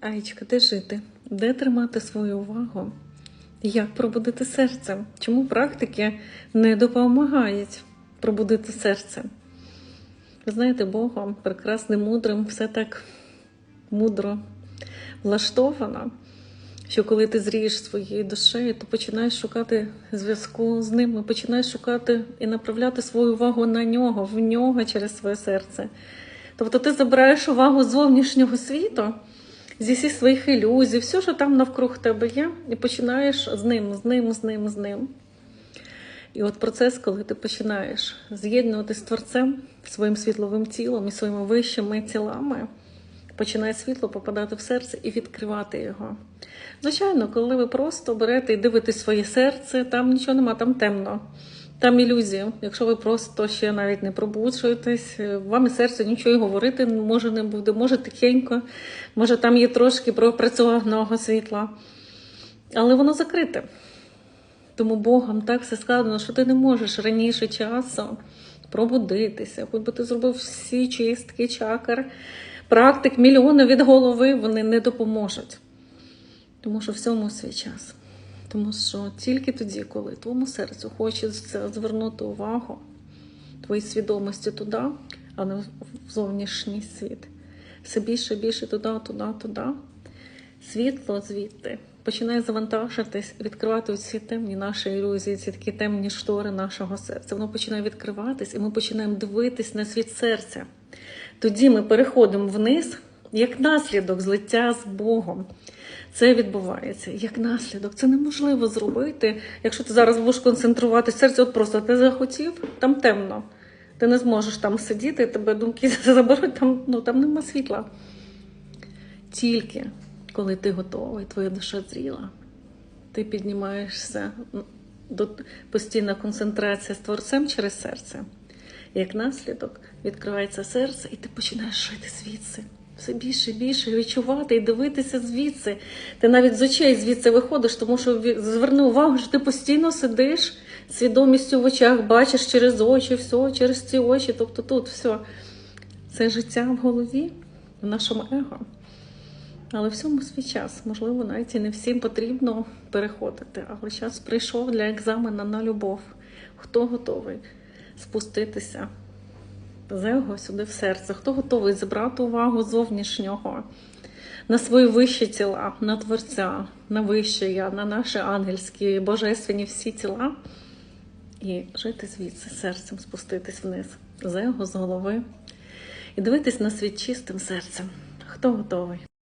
Аєчка, де жити? Де тримати свою увагу? Як пробудити серце? Чому практики не допомагають пробудити серце? Ви знаєте, Богом, прекрасним, мудрим, все так мудро влаштовано, що коли ти зрієш своєю душею, то починаєш шукати зв'язку з ним, починаєш шукати і направляти свою увагу на нього, в нього через своє серце. Тобто ти забираєш увагу зовнішнього світу, зі всіх своїх ілюзій, все, що там навкруг тебе є, і починаєш з ним, з ним, з ним, з ним. І от процес, коли ти починаєш з'єднувати з Творцем своїм світловим тілом і своїми вищими тілами, починає світло попадати в серце і відкривати його. Звичайно, коли ви просто берете і дивитесь своє серце, там нічого нема, там темно. Там ілюзія. Якщо ви просто ще навіть не пробуджуєтесь, вам і серце нічого й говорити може не буде, може тихенько, може там є трошки пропрацьованого світла. Але воно закрите. Тому Богом так все складено, що ти не можеш раніше часу пробудитися, хоч би ти зробив всі чистки, чакр, практик, мільйони від голови, вони не допоможуть. Тому що всьому свій час. Тому що тільки тоді, коли твоєму серцю хочеться звернути увагу, твоїй свідомості туди, а не в зовнішній світ, все більше більше туди, туди, туди, світло звідти починає завантажитись, відкривати ці темні наші ілюзії, ці такі темні штори нашого серця. Воно починає відкриватись, і ми починаємо дивитись на світ серця. Тоді ми переходимо вниз як наслідок злиття з Богом. Це відбувається як наслідок. Це неможливо зробити. Якщо ти зараз будеш концентрувати серце, от просто ти захотів, там темно. Ти не зможеш там сидіти, тебе думки заберуть, там, ну, там нема світла. Тільки коли ти готовий, твоя душа зріла, ти піднімаєшся до постійна концентрація з творцем через серце. Як наслідок відкривається серце, і ти починаєш жити звідси. Все більше і більше відчувати і дивитися звідси. Ти навіть з очей звідси виходиш, тому що зверни увагу, що ти постійно сидиш свідомістю в очах, бачиш через очі, все, через ці очі. Тобто тут все. Це життя в голові, в нашому его. Але всьому свій час. Можливо, навіть і не всім потрібно переходити. Але час прийшов для екзамена на любов. Хто готовий спуститися з його сюди в серце? Хто готовий зібрати увагу зовнішнього на свої вищі тіла, на Творця, на вище я, на наші ангельські, божественні всі тіла? І жити звідси серцем, спуститись вниз, з його з голови і дивитись на світ чистим серцем. Хто готовий?